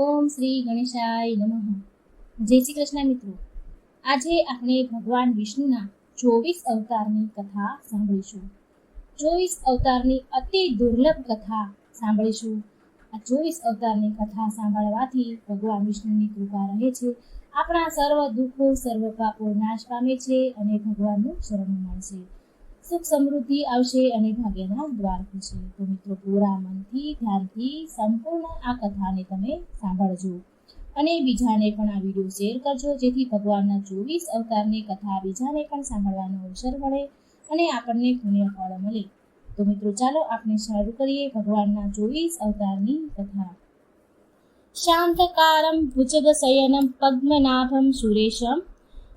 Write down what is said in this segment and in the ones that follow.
ઓમ શ્રી ગણેશાય નમઃ. જય શ્રી કૃષ્ણ મિત્રો. આજે આપણે ભગવાન વિષ્ણુના ચોવીસ અવતારની કથા સાંભળીશું. ચોવીસ અવતારની અતિ દુર્લભ કથા સાંભળીશું. આ ચોવીસ અવતારની કથા સાંભળવાથી ભગવાન વિષ્ણુની કૃપા રહે છે. આપણા સર્વ દુઃખો, સર્વ પાપો નાશ પામે છે અને ભગવાનનું શરણ મળશે સુખ સમૃદ્ધિ આવશે અને ભાગ્યના દ્વાર ખુલશે. તો મિત્રો, પૂરા મનથી, ધ્યાનથી, સંપૂર્ણ આ કથાને તમે સાંભળજો. અને બીજાને પણ આ વીડિયો શેર કરજો, જેથી ભગવાનના ચોવીસ અવતારની કથા બીજાને પણ સાંભળવાનો અવસર મળે અને આપણને પુણ્ય ફળ મળે. તો મિત્રો, ચાલો આપણે શરૂ કરીએ ભગવાનના ચોવીસ અવતારની કથા. શાંતકારમ ભુજગશયનમ પદ્મનાભમ સુરેશમ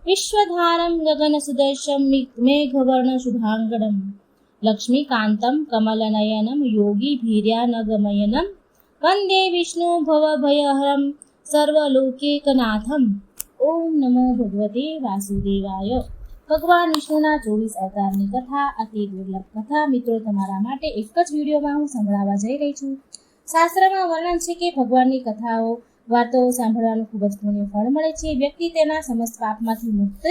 વિશ્વધારમ ગગનસુદર્શમ મેઘવર્ણ શુભાંગણમ લક્ષ્મીકાંતમ કમલનયનમ યોગી ભીર્યાનગમયનમ વંદે વિષ્ણુ ભવભયહરમ સર્વલોકેકનાથમ ઓમ નમો ભગવતે વાસુદેવાય ભગવાન વિષ્ણુના ચોવીસ અવતારની કથા, અતિ દુર્લભ કથા. મિત્રો, તમારા માટે એક જ વિડીયોમાં હું સંભળાવવા જઈ રહી છું. શાસ્ત્રમાં વર્ણન છે કે ભગવાનની કથાઓ વાર્તાઓ સાંભળવાનું ખૂબ જ પુણ્ય ફળ મળે છે. વ્યક્તિ તેના સમસ્ત પાપમાંથી મુક્ત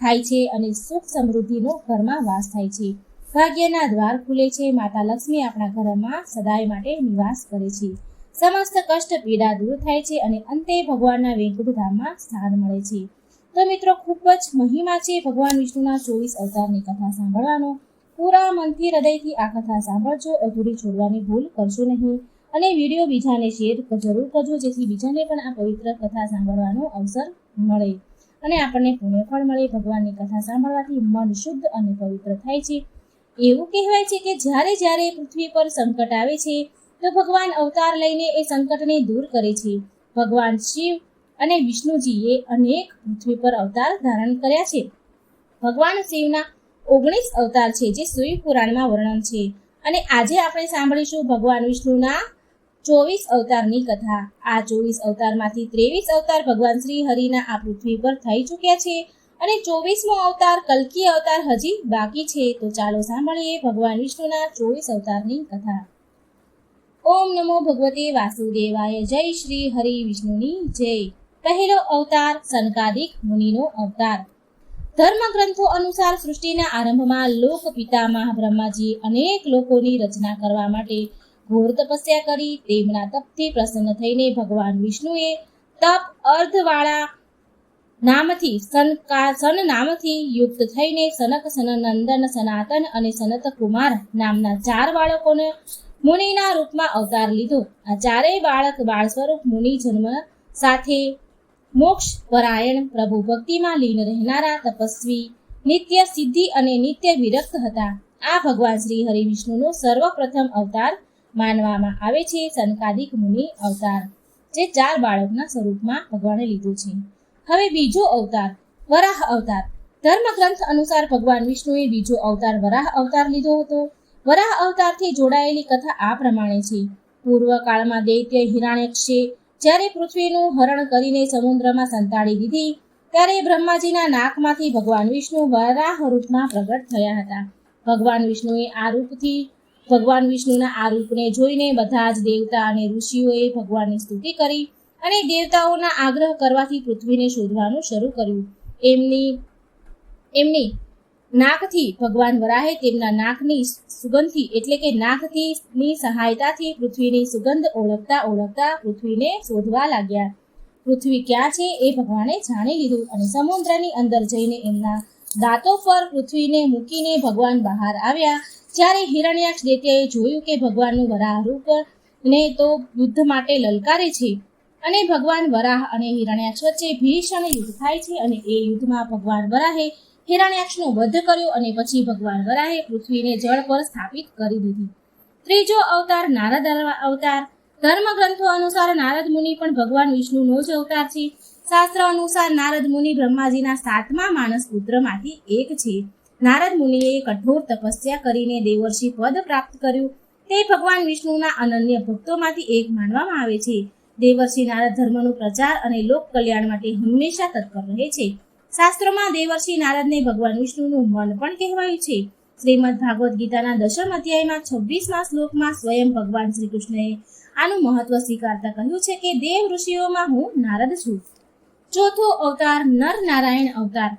થાય છે અને સુખ સમૃદ્ધિનો ઘરમાં વાસ થાય છે. ભાગ્યના દ્વાર ખુલે છે. માતા લક્ષ્મી આપણા ઘરમાં સદાય માટે નિવાસ કરે છે. સમસ્ત કષ્ટ પીડા દૂર થાય છે અને અંતે ભગવાનના વૈકુંઠ ધામમાં સ્થાન મળે છે. તો મિત્રો, ખૂબ જ મહિમા છે ભગવાન વિષ્ણુના ચોવીસ અવતારની કથા સાંભળવાનો. પૂરા મનથી હૃદયથી આ કથા સાંભળજો. અધૂરી છોડવાની ભૂલ કરશો નહીં. અને વીડિયો બીજાને શેર જરૂર કરજો, જેથી બીજાને પણ આ પવિત્ર કથા સાંભળવાનો અવસર મળે. અને આપણને પુણ્ય ફળ મળે, ભગવાનની કથા સાંભળવાથી મન શુદ્ધ અને પવિત્ર થાય છે. એવું કહેવાય છે કે જ્યારે જ્યારે પૃથ્વી પર સંકટ આવે છે, તો ભગવાન અવતાર લઈને એ સંકટને દૂર કરે છે. ભગવાન શિવ અને વિષ્ણુજીએ અનેક પૃથ્વી પર અવતાર ધારણ કર્યા છે. ભગવાન શિવના ઓગણીસ અવતાર છે, જે શિવ પુરાણમાં વર્ણન છે. અને આજે આપણે સાંભળીશું ભગવાન વિષ્ણુના ચોવીસ અવતારની કથા. આ ચોવીસ અવતારમાંથી ત્રેવીસ અવતાર ભગવાન શ્રી હરિના આ પૃથ્વી પર થઈ ચૂક્યા છે અને ચોવીસમો અવતાર કલ્કી અવતાર હજી બાકી છે. તો ચાલો સાંભળીએ ભગવાન વિષ્ણુના ચોવીસ અવતારની કથા. ઓમ નમો ભગવતે વાસુદેવાય, જય શ્રી હરિ વિષ્ણુની જય. પહેલો અવતાર સનકાદિક મુનિનો અવતાર. ધર્મ ગ્રંથો અનુસાર સૃષ્ટિના આરંભમાં લોક પિતામહ બ્રહ્માજી અનેક લોકોની રચના કરવા માટે ઘોર તપસ્યા કરી તેમના તપથી પ્રસન્ન થઈને ભગવાન વિષ્ણુએ તપ અર્ધવાળા નામથી સનકા સન નામથી યુક્ત થઈને સનક સનનંદન સનાતન અને સનત કુમાર નામના ચાર બાળકોને મુનિના રૂપમાં અવતાર લીધો. આ ચારેય બાળક બાળ સ્વરૂપ મુનિ જન્મ સાથે મોક્ષ પરાયણ પ્રભુ ભક્તિમાં લીન રહેનારા તપસ્વી, નિત્ય સિદ્ધિ અને નિત્ય વિરક્ત હતા. આ ભગવાન શ્રી હરિ વિષ્ણુનો સર્વપ્રથમ અવતાર માનવામાં આવે છે સનકાદિક મુનિ અવતાર, જે ચાર બાળકના સ્વરૂપમાં ભગવાને લીધું છે. હવે બીજો અવતાર, વરાહ અવતાર. ધર્મગ્રંથ અનુસાર ભગવાન વિષ્ણુએ બીજો અવતાર, વરાહ અવતાર લીધો હતો. વરાહ અવતારથી જોડાયેલી કથા આ પ્રમાણે છે. પૂર્વ કાળમાં દૈત્ય હિરણ્યક્ષે જ્યારે પૃથ્વીનું હરણ કરીને સમુદ્રમાં સંતાડી દીધી, ત્યારે બ્રહ્માજીના નાકમાંથી ભગવાન વિષ્ણુ વરાહ રૂપમાં પ્રગટ થયા હતા. ભગવાન વિષ્ણુએ આ રૂપથી ભગવાન વિષ્ણુના આ રૂપને જોઈને બધા જ દેવતા અને ઋષિઓએ ભગવાનની સ્તુતિ કરી અને દેવતાઓના આગ્રહ કરવાથી પૃથ્વીને શોધવાનું શરૂ કર્યું. એમની એમની નાકથી ભગવાન વરાહે તેમના નાકની સુગંધથી, એટલે કે નાકથી ની સહાયતાથી પૃથ્વીની સુગંધ ઓળખતા ઓળખતા પૃથ્વીને શોધવા લાગ્યા. પૃથ્વી ક્યાં છે એ ભગવાને જાણી લીધું અને સમુદ્રની અંદર જઈને એમના દાંતો પર પૃથ્વીને મૂકીને ભગવાન બહાર આવ્યા. જ્યારે હિરણ્યાક્ષ દેત્યાએ જોયું કે ભગવાનનું વરાહ રૂપ ને તો યુદ્ધ માટે લલકારે છે અને ભગવાન વરાહ અને હિરણ્યાક્ષ વચ્ચે ભીષણ યુદ્ધ થાય છે અને એ યુદ્ધમાં ભગવાન વરાહે હિરણ્યાક્ષનો વધ કર્યો અને પછી ભગવાન વરાહે પૃથ્વીને જળ પર સ્થાપિત કરી દીધી. ત્રીજો અવતાર નારદ અવતાર. ધર્મગ્રંથો અનુસાર નારદ મુનિ પણ ભગવાન વિષ્ણુનો જ અવતાર છે. શાસ્ત્ર અનુસાર નારદ મુનિ બ્રહ્માજીના સાતમા માણસ પુત્રમાંથી એક છે. નારદ મુનિએ કઠોર તપસ્યા કરીને દેવર્ષિ પદ પ્રાપ્ત કર્યું. તે ભગવાન વિષ્ણુના અનન્ય ભક્તોમાંથી એક માનવામાં આવે છે. દેવર્ષિ નારદ ધર્મનો પ્રચાર અને લોક કલ્યાણ માટે હંમેશા તત્પર રહે છે. શાસ્ત્રોમાં દેવર્ષિ નારદને ભગવાન વિષ્ણુનું મન પણ કહેવાયું છે. શ્રીમદ ભાગવત ગીતાના દશમ અધ્યાયમાં છવ્વીસમાં શ્લોકમાં સ્વયં ભગવાન શ્રી કૃષ્ણએ આનું મહત્વ સ્વીકારતા કહ્યું છે કે દેવ ઋષિઓમાં હું નારદ છું. ચોથો અવતાર નર નારાયણ અવતાર.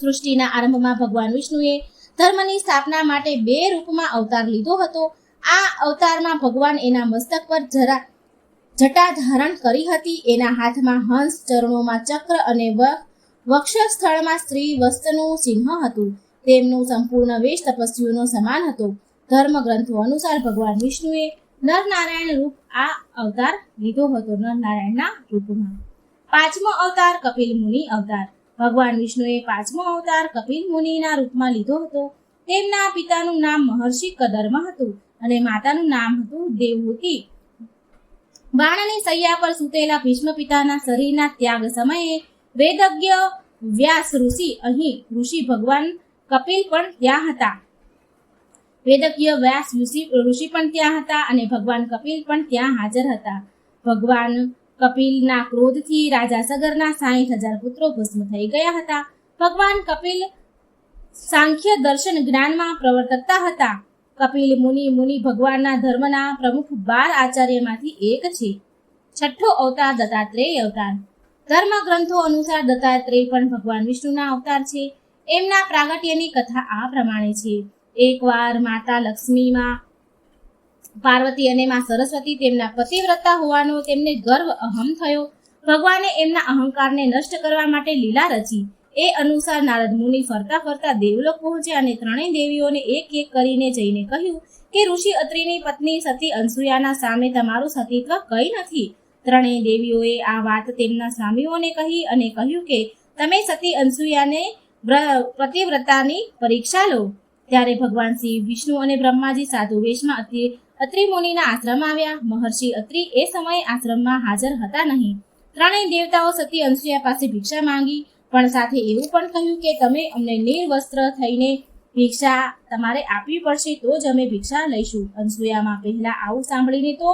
સૃષ્ટિના આરંભમાં ભગવાન વિષ્ણુએ ધર્મની સ્થાપના માટે બે રૂપમાં અવતાર લીધો હતો. આ અવતારમાં ભગવાન એના મસ્તક પર જરા જટા ધારણ કરી હતી. એના હાથમાં હંસ, ચરણોમાં ચક્ર અને વ- વક્ષસ્થળમાં સ્ત્રી વસ્ત્રનું ચિહ્ન હતું. તેમનું સંપૂર્ણ વેશ તપસ્વીઓનો સમાન હતો. ધર્મ ગ્રંથો અનુસાર ભગવાન વિષ્ણુએ નરનારાયણ રૂપ આ અવતાર લીધો હતો. નરનારાયણના રૂપમાં પાંચમો અવતાર કપિલ મુનિ અવતાર. ભગવાન વિષ્ણુએ પાંચમો અવતાર કપિલ મુનિના રૂપમાં લીધો હતો. તેમના પિતાનું નામ મહર્ષિ કદર્મ હતું અને માતાનું નામ હતું દેવહૂતિ. બાણની સૈયા પર સૂતેલા ભીષ્મ પિતાના શરીરના ત્યાગ સમયે વેદજ્ઞ વ્યાસ ઋષિ અહીં ઋષિ ભગવાન કપિલ પણ ત્યાં હતા. વેદજ્ઞ વ્યાસ ઋષિ ઋષિ પણ ત્યાં હતા અને ભગવાન કપિલ પણ ત્યાં હાજર હતા. ભગવાન કપિલના ક્રોધથી રાજા સગરના સાહીઠ હજાર પુત્રો ભસ્મ થઈ ગયા હતા. ભગવાન કપિલ સાંખ્ય દર્શન જ્ઞાનમાં પ્રવર્તકતા હતા. કપિલ મુનિ મુનિ ભગવાનના ધર્મના પ્રમુખ બાર આચાર્યમાંથી એક છે. છઠ્ઠો અવતાર દત્તાત્રેય અવતાર. ધર્મ ગ્રંથો અનુસાર દત્તાત્રેય પણ ભગવાન વિષ્ણુના અવતાર છે. એમના પ્રાગટ્યની કથા આ પ્રમાણે છે. એકવાર માતા લક્ષ્મીમાં પાર્વતી અને માં સરસ્વતી તેમના પતિવ્રતા હોવાનો તેમને ગર્વ અહમ થયો. ભગવાને એમના અહંકારને નષ્ટ કરવા માટે લીલા રચી એ અનુસાર નારદ મુનિ ફરતા ફરતા દેવલોક પહોંચ્યા અને ત્રણેય દેવીઓને એક એક કરીને જઈને કહ્યું કે ઋષિ અત્રિની પત્ની સતી અનસુયાના સામે તમારું સતીત્વ કઈ નથી. ત્રણેય દેવીઓએ આ વાત તેમના સ્વામીઓને કહી અને કહ્યું કે તમે સતી અનસુયાને વ્ર- પતિવ્રતાની પરીક્ષા લો. ત્યારે ભગવાન શ્રી વિષ્ણુ અને બ્રહ્માજી સાધુ વેશમાં અત્રિ અત્રિ મુનિના આશ્રમ આવ્યા. મહર્ષિ અત્રિ એ સમયે આશ્રમમાં હાજર હતા નહીં. ત્રણેય દેવતાઓ સતી અનસુયા પાસે ભિક્ષા માંગી. પણ સાથે એવું પણ કહ્યું કે તમે અમને નિર્વસ્ત્ર થઈને ભિક્ષા તમારે આપવી પડશે તો જ અમે ભિક્ષા લઈશું. અનસુયામાં પહેલા આવું સાંભળીને તો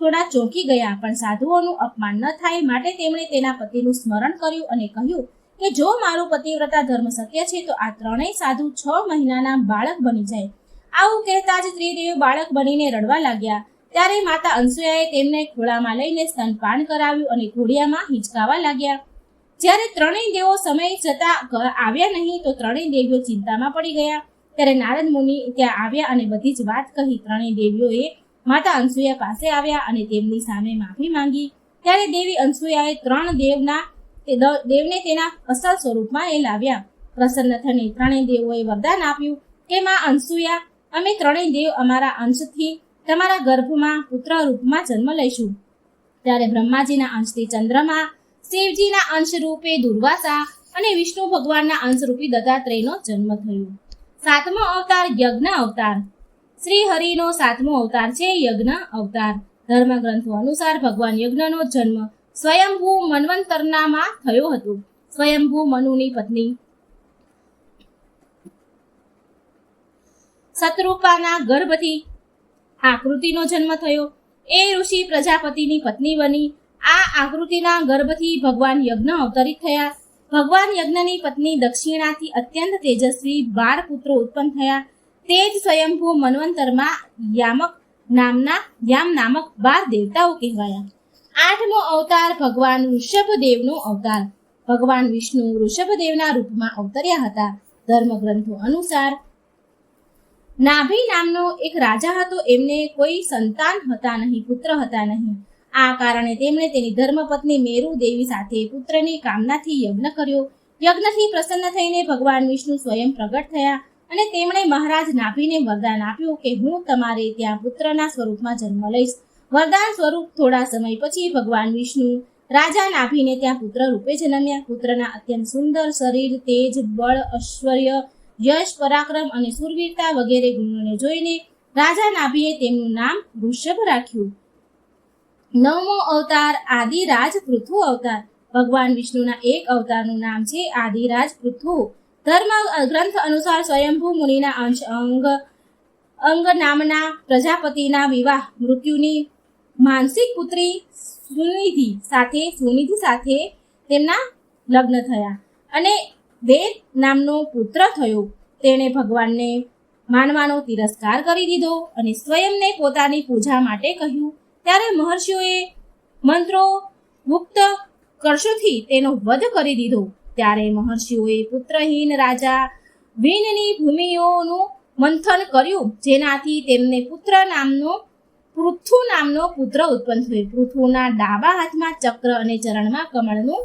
થોડા ચોંકી ગયા, પણ સાધુઓનું અપમાન ન થાય માટે તેમણે તેના પતિનું સ્મરણ કર્યું અને કહ્યું કે જો મારું પતિવ્રતા ધર્મ સત્ય છે તો આ ત્રણેય સાધુ છ મહિનાના બાળક બની જાય. આવું કહેતા જ ત્રિદેવ બાળક બનીને રડવા લાગ્યા. ત્યારે માતા અનસુયાએ તેમને ખોળામાં લઈને સ્તનપાન કરાવ્યું અને ઘોડિયામાં હિંચકાવા લાગ્યા. જ્યારે ત્રણેય દેવો સમય જતા આવ્યા નહીં તો ત્રણેય દેવીઓ ચિંતામાં પડી ગયા. ત્યારે નારદ મુનિ ત્યાં આવ્યા અને બધી જ વાત કહી ત્રણેય દેવીઓએ માતા અનસુયા પાસે આવ્યા અને તેમની સામે માફી માંગી. ત્યારે દેવી અનસુયાએ ત્રણ દેવના દેવને તેના અસલ સ્વરૂપમાં એ લાવ્યા. પ્રસન્ન થઈને ત્રણેય દેવોએ વરદાન આપ્યું કે માં અનસુયા અમે ત્રણેય દેવ અમારા અંશથી તમારા ગર્ભમાં પુત્ર રૂપમાં જન્મ લઈશું. ત્યારે બ્રહ્માજીના અંશથી ચંદ્રમા, શિવજીના અંશ રૂપે દુર્વાસા અને વિષ્ણુ ભગવાનના અંશ રૂપી દત્તાત્રેયનો જન્મ થયો. સાતમો અવતાર યજ્ઞ અવતાર. શ્રી હરિનો સાતમો અવતાર છે યજ્ઞ અવતાર. ધર્મ ગ્રંથો અનુસાર ભગવાન યજ્ઞનો જન્મ સ્વયંભૂ મન્વંતરનામાં થયો હતો. સ્વયંભૂ મનુની પત્ની શત્રુપાના ગર્ભથી આકૃતિનો જન્મ થયો. એ ઋષિ પ્રજાપતિની પત્ની બની. આ આકૃતિના ગર્ભથી ભગવાન યજ્ઞ અવતરિત થયા. ભગવાન યજ્ઞની પત્ની દક્ષિણાથી અત્યંત તેજસ્વી બાળ પુત્રો ઉત્પન્ન થયા. તે જ સ્વયંભૂ મન્વંતરમાં યામક નામના યામ નામક બાર દેવતાઓ કહેવાયા. આઠમો અવતાર ભગવાન ઋષભદેવનો અવતાર. ભગવાન વિષ્ણુ ઋષભદેવના રૂપમાં અવતર્યા હતા. ધર્મગ્રંથો અનુસાર નાભી નામનો એક રાજા હતો. એમને કોઈ સંતાન હતા નહીં, પુત્ર હતા નહીં. આ કારણે તેમણે તેની ધર્મપત્ની મેરુ દેવી સાથે પુત્રની કામનાથી યજ્ઞ કર્યો. યજ્ઞથી પ્રસન્ન થઈને ભગવાન વિષ્ણુ સ્વયં પ્રગટ થયા અને તેમણે મહારાજ નાભીને વરદાન આપ્યું કે હું તમારે ત્યાં પુત્રના સ્વરૂપમાં જન્મ લઈશ. વરદાન સ્વરૂપ થોડા સમય પછી ભગવાન વિષ્ણુ રાજા નાભીને ત્યાં પુત્ર રૂપે જન્મ્યા. પુત્રના અત્યંત સુંદર શરીર, તેજ, બળ, ઐશ્વર્ય યશ, પરાક્રમ અને સુરવીરતા વગેરે ગુણોને જોઈને રાજા નાભીએ તેમનું નામ વૃષભ રાખ્યું. નવમો અવતાર આદિરાજ પૃથુ અવતાર. ભગવાન વિષ્ણુના એક અવતારનું નામ છે આદિરાજ પૃથુ ધર્મ ગ્રંથ અનુસાર સ્વયંભૂ મુનિના અંશ, અંગ અંગ નામના પ્રજાપતિના વિવાહ, મૃત્યુની માનસિક પુત્રી સુનિધિ સાથે સુનિધિ સાથે તેમના લગ્ન થયા. અને વેદ નામનો પુત્ર થયો. તેણે ભગવાનને માનવાનો તિરસ્કાર કરી દીધો અને સ્વયંને પોતાની પૂજા માટે કહ્યું. ત્યારે મહર્ષિઓએ મંત્રો ગુપ્ત કરશોથી તેનો વધ કરી દીધો. ત્યારે મહર્ષિઓએ પુત્રહીન રાજા વિનની ભૂમિઓનું મંથન કર્યું. જેનાથી તેમને પુત્ર નામનો પૃથુ નામનો પુત્ર ઉત્પન્ન થયો. પૃથુના ડાબા હાથમાં ચક્ર અને ચરણમાં કમળનું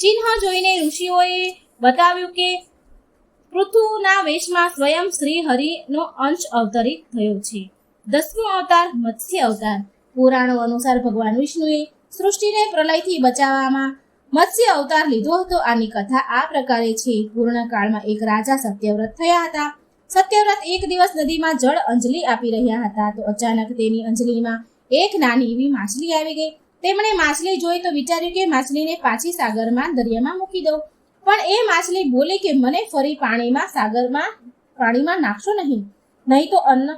ચિહ્ન જોઈને ઋષિઓએ બતાવ્યું કે પૃથુના વેશમાં સ્વયં શ્રી હરિનો અંશ અવતરિત થયો છે. દસમો અવતાર, મત્સ્ય અવતાર. પુરાણો અનુસાર ભગવાન વિષ્ણુએ સૃષ્ટિને પ્રલયથી બચાવવામાં મત્સ્ય અવતાર લીધો હતો. આની કથા આ પ્રકારે છે. પૂર્ણ કાળમાં એક રાજા સત્યવ્રત થયા હતા. સત્યવ્રત એક દિવસ નદીમાં જળ અંજલિ આપી રહ્યા હતા તો અચાનક તેની અંજલિમાં એક નાની એવી માછલી આવી ગઈ. તેમણે માછલી જોઈ તો વિચાર્યું કે માછલીને પાછી સાગરમાં દરિયામાં મૂકી દઉં. પણ એ માછલી બોલી કે મને ફરી પાણીમાં, સાગરમાં પાણીમાં નાખશો નહીં. નહીં તો અન્ન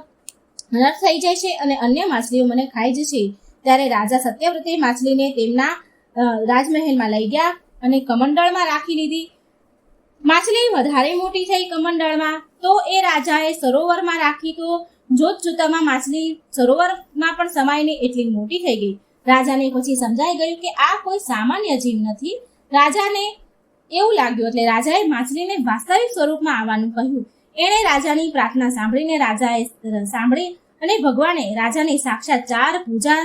નરક થઈ જાય છે અને અન્ય માછલીઓ મને ખાઈ જશે. ત્યારે રાજા સત્યવ્રતે માછલીને તેમના રાજમહેલમાં લઈ ગયા અને કમંડળમાં રાખી લીધી. માછલી વધારે મોટી થઈ કમંડળમાં, તો એ રાજાએ સરોવરમાં રાખી, તો જોત જોતામાં માછલી સરોવરમાં પણ સમાઈને એટલી મોટી થઈ ગઈ. રાજાને પછી સમજાઈ ગયું કે આ કોઈ સામાન્ય જીવ નથી. રાજાને એવું લાગ્યું એટલે રાજાએ માછલીને વાસ્તવિક સ્વરૂપમાં આવવાનું કહ્યું. એણે રાજાની પ્રાર્થના સાંભળીને રાજાએ સાંભળી અને ભગવાને રાજાને સાક્ષાત ચાર પૂજા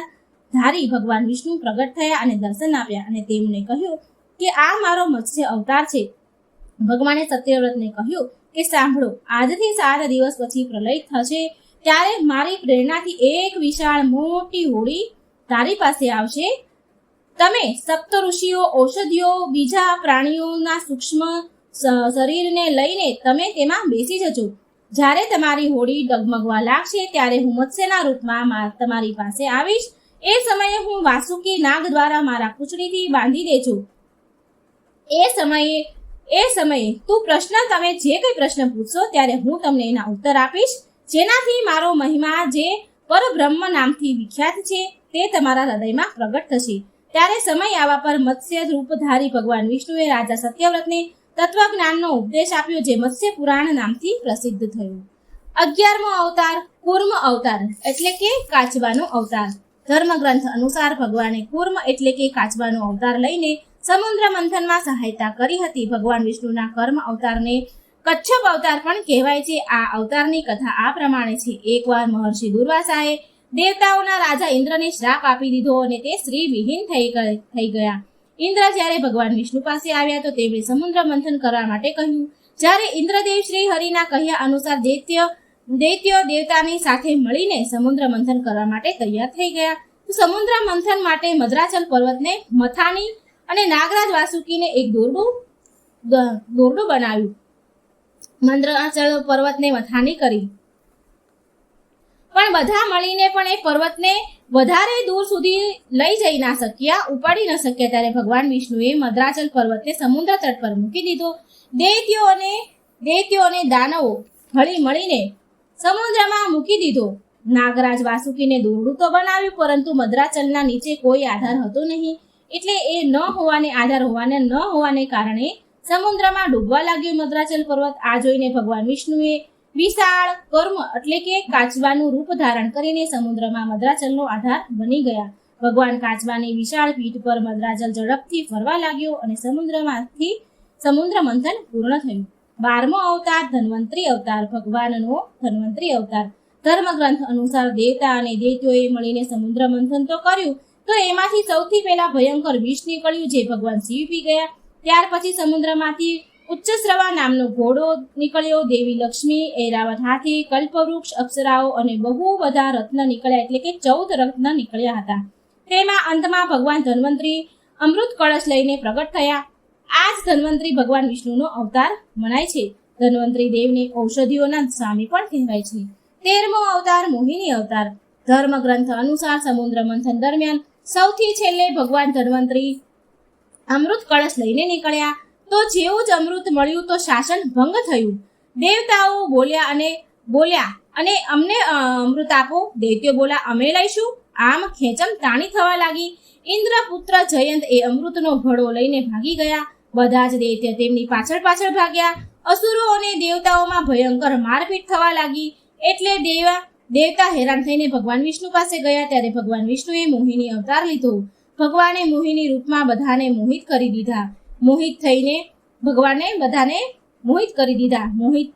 ધારી ભગવાન વિષ્ણુ પ્રગટ થયા અને દર્શન આપ્યા અને તેમને કહ્યું કે આ મારો મત્સ્ય અવતાર છે. ભગવાને સત્યવ્રતને કહ્યું કે સાંભળો, આજથી સાત દિવસ પછી પ્રલય થશે ત્યારે મારી પ્રેરણાથી એક વિશાળ મોટી હોડી તારી પાસે આવશે. તમે સપ્ત ઋષિઓ, ઔષધિઓ, બીજા પ્રાણીઓના સૂક્ષ્મ શરીરને લઈને તમે તેમાં બેસી જજો. જ્યારે તમારી હોડી ડગમગવા લાગશે, ત્યારે હું મત્સ્યના રૂપમાં તમારી પાસે આવીશ. એ સમયે હું વાસુકી નાગ દ્વારા મારા પૂંછડીથી બાંધી દેજો. એ સમયે એ સમયે તું પ્રશ્ન, તમે જે કંઈ પ્રશ્ન પૂછશો, ત્યારે હું તમને એના ઉત્તર આપીશ. જેનાથી મારો મહિમા, જે પરબ્રહ્મ નામથી વિખ્યાત છે, તે તમારા હૃદયમાં પ્રગટ થશે. ત્યારે સમય આવવા પર મત્સ્ય રૂપધારી ભગવાન વિષ્ણુએ રાજા સત્યવ્રતને તત્વજ્ઞાનનો ઉપદેશ આપ્યો જે મત્સ્ય પુરાણ નામથી પ્રસિદ્ધ થયું. અગિયારમો અવતાર કુર્મ અવતાર એટલે કે કાચબાનો અવતાર. ધર્મગ્રંથ અનુસાર ભગવાને કુર્મ એટલે કે કાચબાનો અવતાર લઈને સમુદ્ર મંથનમાં સહાયતા કરી હતી. ભગવાન વિષ્ણુના કર્મ અવતારને કચ્છપ અવતાર પણ કહેવાય છે. આ અવતારની કથા આ પ્રમાણે છે. એકવાર મહર્ષિ દુર્વાસાએ દેવતાઓના રાજા ઇન્દ્રને શ્રાપ આપી દીધો અને તે સ્ત્રી વિહીન થઈ થઈ ગયા. ઇન્દ્ર જ્યારે ભગવાન વિષ્ણુ પાસે આવ્યા તો તેમણે સમુદ્ર મંથન કરવા માટે કહ્યું, જ્યારે ઇન્દ્રદેવ શ્રી હરિના કહ્યા અનુસાર દૈત્ય દૈત્ય દેવતાની સાથે મળીને સમુદ્ર મંથન કરવા માટે તૈયાર થઈ ગયા સમુદ્ર મંથન માટે મદ્રાચલ પર્વતને મથાની અને નાગરાજ વાસુકીને એક દોરડું દોરડું બનાવ્યું. મંદ્રાચલ પર્વતને મથાની કરી. પણ બધા મળીને પણ એ પર્વતને વધારે દૂર સુધી લઈ જઈ ના શક્યા, ઉપાડી ન શક્યા. ત્યારે ભગવાન વિષ્ણુએ મદ્રાચલ પર્વતને સમુદ્ર તટ પર મૂકી દીધો. દૈત્યો અને દૈત્યો અને દાનવો હળી મળીને સમુદ્રમાં મૂકી દીધો. નાગરાજ વાસુકીને દોરડું તો બનાવ્યું, પરંતુ મદ્રાચલના નીચે કોઈ આધાર હતો નહીં. એટલે એ ન હોવાને આધાર હોવાને ન હોવાને કારણે સમુદ્રમાં ડૂબવા લાગ્યો મદ્રાચલ પર્વત. આ જોઈને ભગવાન વિષ્ણુએ વિશાળ, કર્મ એટલે કે કાચબાનું રૂપ ધારણ કરીને સમુદ્રમાં મદ્રાચલનો આધાર બની ગયા. ભગવાન કાચબાની વિશાળ પીઠ પર મદ્રાચલ ઝડપથી ફરવા લાગ્યો અને સમુદ્રમાંથી સમુદ્ર મંથન પૂર્ણ થયું. બારમો અવતાર, ધન્વંતરી અવતાર, ભગવાનનો ધન્વંતરી અવતાર. ધર્મગ્રંથ અનુસાર દેવતા અને દેવતીઓએ મળીને સમુદ્ર મંથન તો કર્યું, તો એમાંથી સૌથી પહેલા ભયંકર વિષ નીકળ્યું જે ભગવાન શિવ પી ગયા. ત્યાર પછી સમુદ્રમાંથી ઉચ્ચસ્રવા નામનો ઘોડો નીકળ્યો. દેવી લક્ષ્મી એરાવત હાથી, કલ્પવૃક્ષ, અપ્સરાઓ અને બહુ બધા રત્ન નીકળ્યા એટલે કે ચૌદ રત્ન નીકળ્યા હતા. તેમાં અંતમાં ભગવાન ધન્વંતરી અમૃત કળશ લઈને પ્રગટ થયા. આ જ ધન્વંતરી ભગવાન વિષ્ણુનો અવતાર મનાય છે. ધન્વંતરી દેવને ઔષધિઓના સ્વામી પણ કહેવાય છે. તેરમો અવતાર મોહિની અવતાર. ધર્મ ગ્રંથ અનુસાર સમુદ્ર મંથન દરમિયાન સૌથી છેલ્લે ભગવાન ધન્વંતરી અમૃત કળશ લઈને નીકળ્યા. તો જેવું જ અમૃત મળ્યું તો શાસન ભંગ થયું. દેવતાઓ બોલ્યા અને બોલ્યા, અને અમને અમૃત આપો. દૈત્યો બોલ્યા, અમે લઈશું. આમ ખેંચમ તાણી થવા લાગી. ઇન્દ્રપુત્ર જયંત એ અમૃતનો ઘડો લઈને ભાગી ગયા. બધા જ દૈત્ય તેમની પાછળ પાછળ ભાગ્યા. અસુરો અને દેવતાઓમાં ભયંકર મારપીટ થવા લાગી. એટલે દેવા, દેવતા હેરાન થઈને ભગવાન વિષ્ણુ પાસે ગયા. ત્યારે ભગવાન વિષ્ણુએ મોહિની અવતાર લીધો. ભગવાને મોહિની રૂપમાં બધાને મોહિત કરી દીધા. મોહિત થઈને ભગવાને બધાને મોહિત કરી દીધા. મોહિત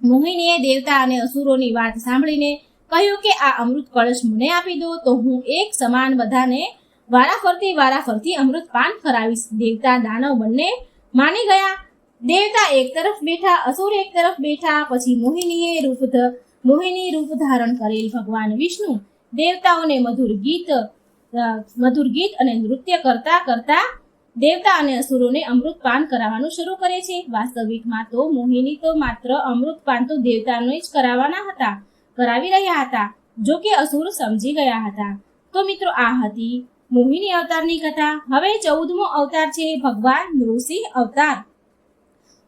મોહિનીએ દેવતા અને અસુરોની વાત સાંભળીને કહ્યું કે આ અમૃત કળશ મને આપી દો, તો હું એક સમાન બધાને વારાફરતી વારાફરતી અમૃત પાન કરાવીશ. દેવતા દાનવ બંને માની ગયા. દેવતા એક તરફ બેઠા, અસુર એક તરફ બેઠા, પછી મોહિનીએ રૂપ મોહિની રૂપ ધારણ કરેલ ભગવાન વિષ્ણુ દેવતાઓને મધુર ગીત મધુર ગીત અને નૃત્ય કરતા કરતા દેવતા અને અસુરોને અમૃત કરાવવાનું શરૂ કરે છે. વાસ્તવિકમાં તો મોહિની તો માત્ર અમૃત તો દેવતાને જ કરાવવાના હતા, કરાવી રહ્યા હતા, જો કે અસુર સમજી ગયા હતા. તો મિત્રો આ હતી મોહિની અવતારની કથા. હવે ચૌદમો અવતાર છે ભગવાન નૃસિંહ અવતાર.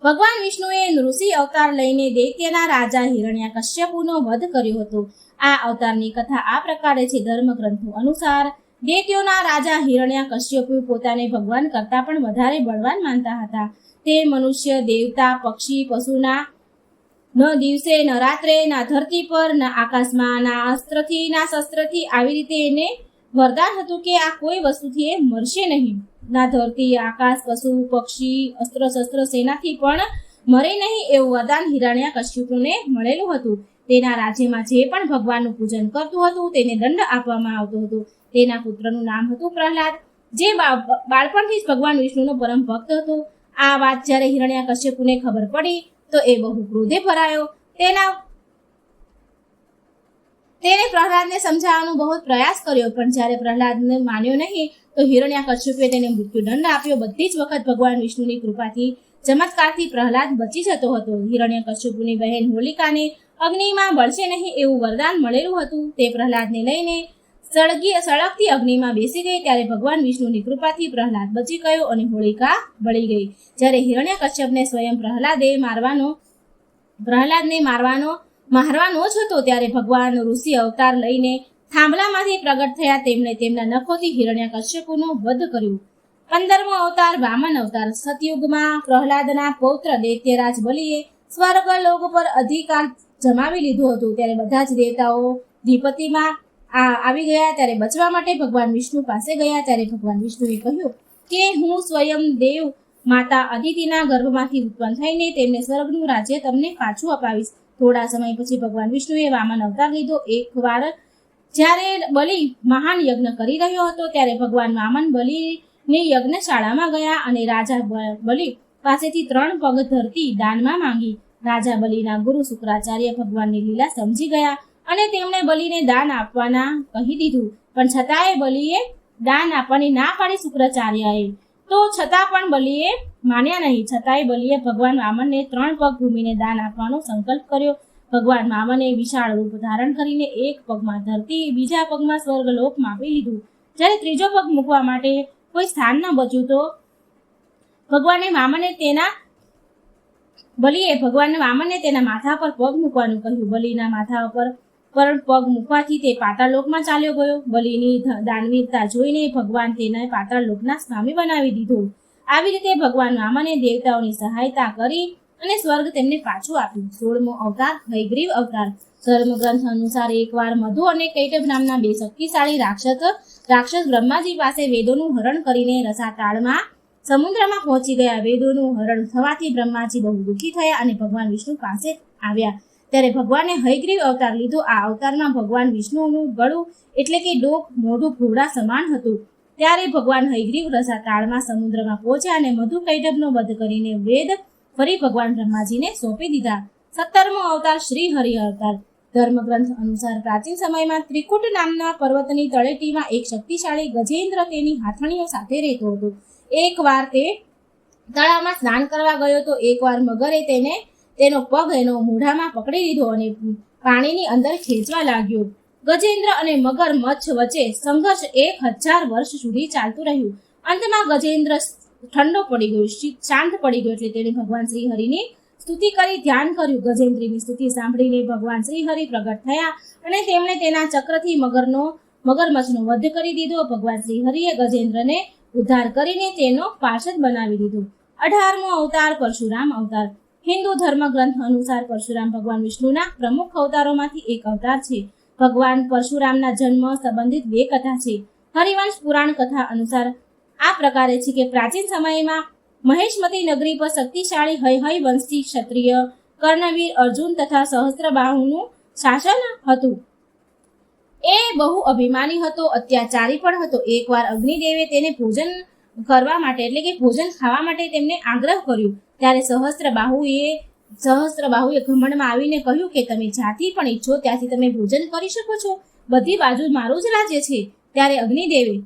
ભગવાન વિષ્ણુએ નૃસિંહ અવતાર લઈને દૈત્યના રાજા હિરણ્યા કશ્યપુનો વધ કર્યો હતો. આ અવતારની કથા આ પ્રકારે છે. ધર્મગ્રંથો અનુસાર દૈત્યોના રાજા હિરણ્ય કશ્યપુ પોતાને ભગવાન કરતાં પણ વધારે બળવાન માનતા હતા. તે મનુષ્ય, દેવતા, પક્ષી, પશુના ન દિવસે, ન રાત્રે, ના ધરતી પર, ના આકાશમાં, ના અસ્ત્રથી, ના શસ્ત્રથી આવી રીતે એને વરદાન હતું કે આ કોઈ વસ્તુથી એ મરશે નહીં. ના ધરતી, આકાશ, પશુ, પક્ષી, અસ્ત્ર શસ્ત્ર સેનાથી પણ મરે નહીં એવું વરદાન હિરણ્ય કશ્યપુને મળેલું હતું. તેના રાજ્યમાં જે પણ ભગવાનનું પૂજન કરતું હતું તેને દંડ આપવામાં આવતો હતો. તેના પુત્રનું નામ હતું પ્રહલાદ, જે બાળપણથી જ ભગવાન વિષ્ણુનો પરમ ભક્ત હતો. આ વાત જ્યારે હિરણ્ય કશ્યપુને ખબર પડી, તો એ બહુ ક્રોધે ભરાયો. તેના તેણે પ્રહલાદને સમજાવવાનો બહુ પ્રયાસ કર્યો, પણ જ્યારે પ્રહલાદને માન્યો નહીં, તો હિરણ્યકશ્યપે તેને મૃત્યુદંડ આપ્યો. બધી જ વખત ભગવાન વિષ્ણુની કૃપાથી ચમત્કારથી પ્રહલાદ બચી જતો હતો. હિરણ્યકશ્યપુની બહેન હોલિકાને અગ્નિમાં બળશે નહીં એવું વરદાન મળેલું હતું. તે પ્રહલાદને લઈને સળગી સળગતી અગ્નિમાં બેસી ગઈ ત્યારે ભગવાન વિષ્ણુની કૃપાથી પ્રહલાદ બચી ગયો અને હોળિકા બળી ગઈ. જ્યારે હિરણ્ય કશ્યપને સ્વયં પ્રહલાદે મારવાનો, પ્રહલાદને મારવાનો મારવાનો જ હતો ત્યારે ભગવાન ઋષિ અવતાર લઈને થાંભલામાંથી પ્રગટ થયા તેમણે તેમના નખોથી હિરણ્ય હિરણ્યકશ્યપુનો વધ કર્યો. પંદરમો અવતાર વામન અવતાર સતયુગમાં પ્રહલાદના પૌત્ર દૈત્યરાજ બલિએ સ્વર્ગ લોક પર અધિકાર જમાવી લીધું હતું. ત્યારે બધા જ દેવતાઓ દ્વિપતિમાં આ આવી ગયા ત્યારે બચવા માટે ભગવાન વિષ્ણુ પાસે ગયા ત્યારે ભગવાન વિષ્ણુએ કહ્યું કે હું સ્વયં દેવ માતા અદિતિના ગર્ભમાંથી ઉત્પન્ન થઈને તેમને સ્વર્ગનું રાજ્ય તમને પાછું અપાવીશ. થોડા સમય પછી ભગવાન વિષ્ણુએ વામન અવતાર લીધો. એકવાર જ્યારે બલિ મહાન યજ્ઞ કરી રહ્યો હતો ત્યારે ભગવાન વામન બલિની યજ્ઞશાળામાં ગયા અને રાજા બલિ પાસેથી ત્રણ પગ ધરતી દાનમાં માંગી. રાજા બલિના ગુરુ શુક્રાચાર્ય ભગવાનની લીલા સમજી ગયા. અને તેમણે બલિને દાન આપવાના કહી દીધું. પણ છતાંય બલિએ દાન આપવાની ના પાડી શુક્રાચાર્યએ. તો છતાં પણ બલિએ માન્યા નહીં. છતાંય બલિએ ભગવાન વામનને ત્રણ પગ ભૂમિને દાન આપવાનો સંકલ્પ કર્યો. ભગવાન વામને વિશાળ રૂપ ધારણ કરીને એક પગમાં ધરતી, બીજા પગમાં સ્વર્ગલોક માપી લીધું. જ્યારે ત્રીજો પગ મૂકવા માટે કોઈ સ્થાન ન બચ્યું તો ભગવાને વામને તેના બલિએ ભગવાનને વામનને તેના માથા પર પગ મૂકવાનું કહ્યું. બલિના માથા પર પર પગ મૂકવાથી તે પાતાળલોકમાં ચાલ્યો ગયો. બલિની દાનવીરતા જોઈને ભગવાન તેને પાતાળલોકના સ્વામી બનાવી દીધો. આવી રીતે ભગવાન રામને દેવતાઓની સહાયતા કરી અને સ્વર્ગ તેમને પાછું આપ્યું. સોળમો અવતાર હયગ્રીવ અવતાર. ધર્મગ્રંથ અનુસાર એકવાર મધુ અને કૈટભ નામના બે શક્તિશાળી રાક્ષસ રાક્ષસ બ્રહ્માજી પાસે વેદોનું હરણ કરીને રસાતાળમાં સમુદ્રમાં પહોંચી ગયા. વેદોનું હરણ થવાથી બ્રહ્માજી બહુ દુઃખી થયા અને ભગવાન વિષ્ણુ પાસે આવ્યા. ત્યારે ભગવાને હયગ્રીવ અવતાર લીધો. આ અવતારમાં ભગવાન વિષ્ણુનું ગળું એટલે કે ડોક મોઢું ઘોડા સમાન હતું. ત્યારે ભગવાન હયગ્રીવ રસા તાળમાં સમુદ્રમાં પહોંચ્યા અને મધુ કૈટબનો વધ કરીને વેદ ફરી ભગવાન બ્રહ્માજીને સોંપી દીધા. સત્તરમો અવતાર શ્રી હરિ અવતાર. ધર્મગ્રંથ અનુસાર પ્રાચીન સમયમાં ત્રિકુટ નામના પર્વતની તળેટીમાં એક શક્તિશાળી ગજેન્દ્ર તેની હાથણીઓ સાથે રહેતો હતો. એકવાર તે તળાવમાં સ્નાન કરવા ગયો તો એકવાર મગરે તેને તેનો પગ એનો મૂઢામાં પકડી લીધો અને પાણીની અંદર ખેંચવા લાગ્યો. ગજેન્દ્ર અને મગર મચ્છ વચ્ચે સંઘર્ષ એક હજાર વર્ષ સુધી ચાલતું રહ્યું. અંતમાં ગજેન્દ્ર ઠંડો પડી ગયો શાંત પડી ગયો એટલે તેણે ભગવાન શ્રી હરિની સ્તુતિ કરી, ધ્યાન કર્યું. ગજેન્દ્રની સ્તુતિ સાંભળીને ભગવાન શ્રી હરિ પ્રગટ થયા અને તેમણે તેના ચક્રથી મગરનો મગરમચ્છનો વધ કરી દીધો. ભગવાન શ્રી હરિએ ગજેન્દ્રને ઉદ્ધાર કરીને તેનો પાર્ષદ બનાવી દીધો. અઢારમો અવતાર પરશુરામ અવતાર હિન્દુ ધર્મ ગ્રંથ અનુસાર પરશુરામ ભગવાન વિષ્ણુના પ્રમુખ અવતારોમાંથી એક અવતાર છે. ભગવાન પરશુરામના જન્મ સંબંધિત બે કથા છે. હરિવંશ પુરાણ કથા અનુસાર આ પ્રકારે છે કે પ્રાચીન સમયમાં મહેશમતી નગરી પર શક્તિશાળી હય હય વંશી ક્ષત્રિય કર્ણવીર, અર્જુન તથા સહસ્ત્રબાહુનું શાસન હતું. એ બહુ અભિમાની હતો, અત્યાચારી પણ હતો. એકવાર અગ્નિદેવે તેને ભોજન કરવા માટે એટલે કે ભોજન ખાવા માટે તેમને આગ્રહ કર્યો. ત્યારે સહસ્ત્ર બાહુએ સહસ્ત્ર બાહુએ ઘમંડમાં આવીને કહ્યું કે તમે જ્યાંથી પણ ઈચ્છો, ત્યાંથી તમે ભોજન કરી શકો છો. બધી બાજુ મારું જ રાજ્ય છે. ત્યારે અગ્નિદેવે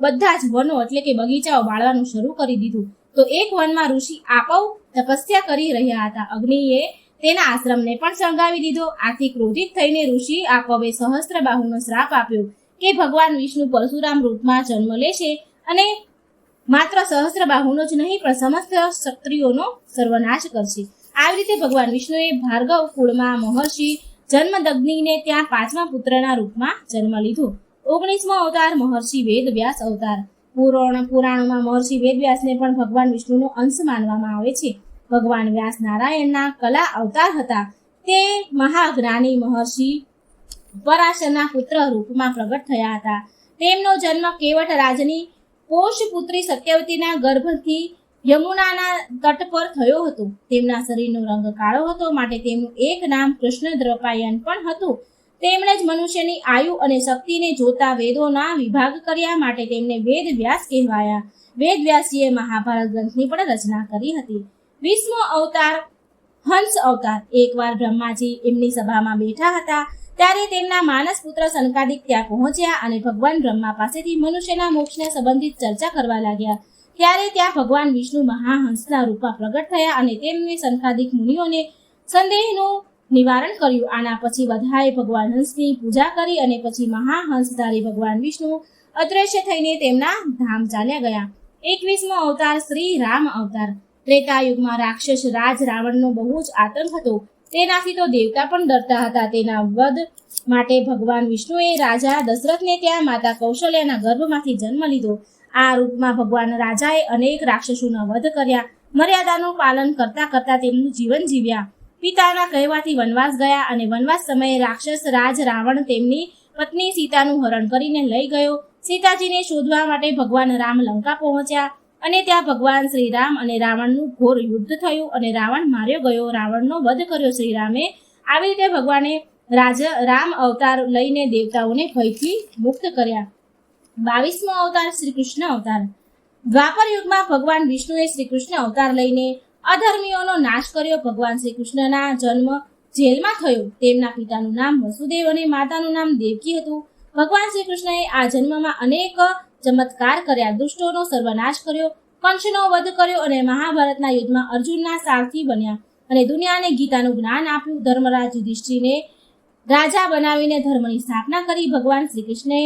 બધા જ વનો એટલે કે બગીચાઓ બાળવાનું શરૂ કરી દીધું. તો એક વનમાં ઋષિ આપવ તપસ્યા કરી રહ્યા હતા. અગ્નિએ તેના આશ્રમને પણ સળગાવી દીધો. આથી ક્રોધિત થઈને ઋષિ આપવે સહસ્ત્ર બાહુનો શ્રાપ આપ્યો કે ભગવાન વિષ્ણુ પરશુરામ રૂપમાં જન્મ લેશે અને માત્ર સહસ્ત્ર બાહુનો જ નહીં, પણ સમસ્ત ક્ષત્રિયોનો સર્વનાશ કરશે. આવી રીતે ભગવાન વિષ્ણુએ ભાર્ગવ કુળમાં મહર્ષિ જન્મદગ્નિને ત્યાં પાંચમા પુત્રના રૂપમાં જન્મ લીધો. ઓગણીસમો અવતાર મહર્ષિ વેદવ્યાસ અવતાર. પુરાણ પુરાણોમાં મહર્ષિ વેદવ્યાસને પણ ભગવાન વિષ્ણુનો અંશ માનવામાં આવે છે. ભગવાન વ્યાસ નારાયણના કલા અવતાર હતા. તે મહાજ્ઞાની મહર્ષિ પરાશરના પુત્ર રૂપમાં પ્રગટ થયા હતા. તેમનો જન્મ કેવટ રાજની પોષપુત્રી સત્યવતીના ગર્ભથી યમુનાના તટ પર થયો હતો. તેમના શરીરનો રંગ કાળો હતો, માટે તેમનું એક નામ કૃષ્ણ દ્રપાયન પણ હતું. તેમણે જ મનુષ્યની આયુ અને શક્તિને જોતા વેદોના વિભાગ કર્યા માટે તેમને વેદ વ્યાસ કહેવાયા. વેદ વ્યાસીએ મહાભારત ગ્રંથની પણ રચના કરી હતી. વિષ્ણુ અવતાર, હંસ અવતાર. એકવાર બ્રહ્માજી એમની સભામાં બેઠા હતા. ત્યારે તેમના માનસ પુત્ર સનકાદિક ત્યાં પહોંચ્યા અને ભગવાન બ્રહ્મા પાસેથી મનુષ્યના મોક્ષને સંબંધિત ચર્ચા કરવા લાગ્યા. ત્યારે ત્યાં ભગવાન વિષ્ણુ મહાહંસના રૂપમાં પ્રગટ થયા અને તેમને સનકાદિક મુનિઓને સંદેહનું નિવારણ કર્યું. આના પછી બધાએ ભગવાન હંસની પૂજા કરી અને પછી મહાહંસધારી ભગવાન વિષ્ણુ અદ્રશ્ય થઈને તેમના ધામ ચાલ્યા ગયા. એકવીસમો અવતાર શ્રી રામ અવતાર. ત્રેતા યુગમાં રાક્ષસ રાજ રાવણનો બહુ જ આતંક હતો. તેનાથી તો દેવતા પણ ડરતા હતા. તેના વધ માટે ભગવાન વિષ્ણુએ રાજા દશરથને ત્યાં માતા કૌશલ્યાના ગર્ભમાંથી જન્મ લીધો. આ રૂપમાં ભગવાન રાજાએ અનેક રાક્ષસોના વધ કર્યા. મર્યાદાનું પાલન કરતા કરતા તેમનું જીવન જીવ્યા. પિતાના કહેવાથી વનવાસ ગયા અને વનવાસ સમયે રાક્ષસ રાજ રાવણ તેમની પત્ની સીતાનું હરણ કરીને લઈ ગયો. સીતાજીને શોધવા માટે ભગવાન રામ લંકા પહોંચ્યા. અને ત્યાં ભગવાન શ્રી રામ અને રાવણનું ઘોર યુદ્ધ થયું અને રાવણ માર્યો ગયો. રાવણનો વધ કર્યો શ્રી રામે આવી રીતે ભગવાને રાજા, રામ અવતાર લઈને દેવતાઓને ભયથી મુક્ત કર્યા. બાવીસમો અવતાર શ્રી કૃષ્ણ અવતાર. દ્વાપર યુગમાં ભગવાન વિષ્ણુએ શ્રી કૃષ્ણ અવતાર લઈને અધર્મીઓનો નાશ કર્યો. ભગવાન શ્રી કૃષ્ણના જન્મ જેલમાં થયો. તેમના પિતાનું નામ વસુદેવ અને માતાનું નામ દેવકી હતું. ભગવાન શ્રી કૃષ્ણએ આ જન્મમાં અનેક ચમત્કાર કર્યા. દુષ્ટોનો સર્વનાશ કર્યો કંસનો વધ કર્યો અને મહાભારતના યુદ્ધમાં અર્જુનના સારથી બન્યા અને દુનિયાને ગીતાનું જ્ઞાન આપ્યું. ધર્મરાજ યુધિષ્ઠિરને રાજા બનાવીને ધર્મની સ્થાપના કરી. ભગવાન શ્રી કૃષ્ણે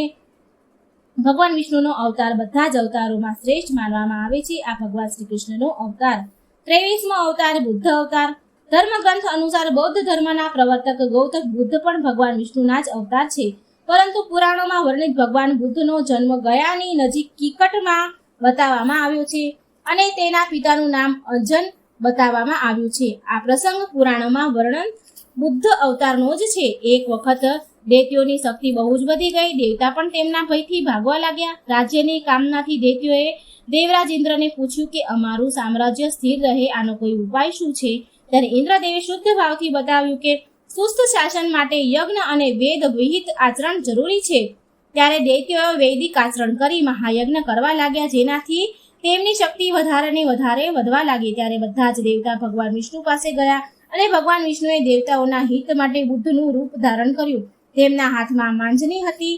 ભગવાન વિષ્ણુનો અવતાર બધા જ અવતારોમાં શ્રેષ્ઠ માનવામાં આવે છે. આ ભગવાન શ્રી કૃષ્ણનો અવતાર. ત્રેવીસમો અવતાર બુદ્ધ અવતાર. ધર્મગ્રંથ અનુસાર બૌદ્ધ ધર્મના પ્રવર્તક ગૌતમ બુદ્ધ પણ ભગવાન વિષ્ણુના જ અવતાર છે. પરંતુ પુરાણોમાં વર્ણિત ભગવાન બુદ્ધનો જન્મ ગયાની નજીક કિકટમાં બતાવવામાં આવ્યો છે અને તેના પિતાનું નામ અંજન બતાવવામાં આવ્યું છે. આ પ્રસંગ પુરાણોમાં વર્ણન બુદ્ધ અવતારનો જ છે. એક વખત દૈત્યોની શક્તિ બહુ જ વધી ગઈ. દેવતા પણ તેમના ભયથી ભાગવા લાગ્યા. રાજ્યની કામનાથી દૈત્યોએ દેવરાજ ઇન્દ્રને પૂછ્યું કે અમારું સામ્રાજ્ય સ્થિર રહે, આનો કોઈ ઉપાય શું છે? ત્યારે ઇન્દ્રદેવે શુદ્ધ ભાવથી બતાવ્યું કે સુસ્ત શાસન માટે યજ્ઞ અને વેદ વિહિત આચરણ જરૂરી છે. ત્યારે દૈત્યોએ વૈદિક આચરણ કરી મહાયજ્ઞ કરવા લાગ્યા જેનાથી તેમની શક્તિ વધારે ને વધારે વધવા લાગી. ત્યારે બધા જ દેવતા ભગવાન વિષ્ણુ પાસે ગયા અને ભગવાન વિષ્ણુએ દેવતાઓના હિત માટે બુદ્ધનું રૂપ ધારણ કર્યું. તેમના હાથમાં માંજની હતી.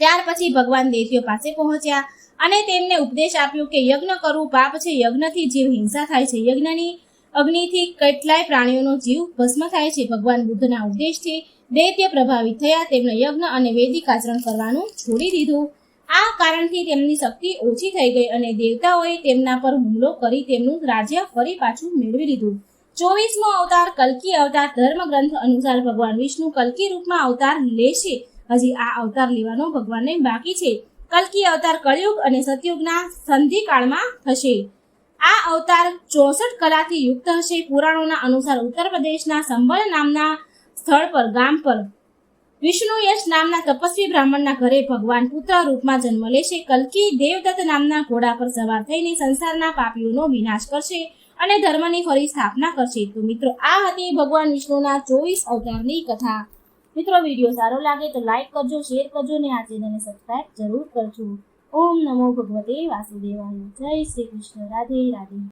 ત્યાર પછી ભગવાન દૈત્યો પાસે પહોંચ્યા અને તેમને ઉપદેશ આપ્યો કે યજ્ઞ કરવું પાપ છે, યજ્ઞથી જીવ હિંસા થાય છે. યજ્ઞની અગ્નિથી કેટલાય પ્રાણીઓનો જીવ ભસ્મ થાય છે. ભગવાન બુદ્ધના ઉપદેશથી દૈત્ય પ્રભાવિત થયા. તેમણે યજ્ઞ અને વૈદિક આચરણ કરવાનું છોડી દીધું. આ કારણથી તેમની શક્તિ ઓછી થઈ ગઈ અને દેવતાઓએ તેમના પર હુમલો કરી તેમનું રાજ્ય ફરી પાછું મેળવી લીધું. ચોવીસમો અવતાર કલ્કી અવતાર ધર્મગ્રંથ અનુસાર ભગવાન વિષ્ણુ કલ્કી રૂપમાં અવતાર લેશે હજી આ અવતાર લેવાનો ભગવાનને બાકી છે. કલ્કી અવતાર કળિયુગ અને સતયુગના સંધિકાળમાં થશે. આ અવતાર ચોસઠ કલાથી યુક્ત હશે. પુરાણોના અનુસાર ઉત્તર પ્રદેશના સંભળ નામના સ્થળ પર, ગામ પર વિષ્ણુ યશ નામના તપસ્વી બ્રાહ્મણના ઘરે ભગવાન પુત્ર રૂપમાં જન્મ લેશે. કલ્કી દેવદત્ત નામના ઘોડા પર સવાર થઈને સંસારના પાપીઓનો વિનાશ કરશે અને ધર્મની ફરી સ્થાપના કરશે. તો મિત્રો, આ હતી ભગવાન વિષ્ણુના ચોવીસ અવતારની કથા. મિત્રો, વીડિયો સારો લાગે તો લાઈક કરજો, શેર કરજો અને આ ચેનલને સબસ્ક્રાઈબ જરૂર કરજો. ઓમ નમો ભગવતે વાસુદેવાય જય શ્રી કૃષ્ણ રાધે રાધે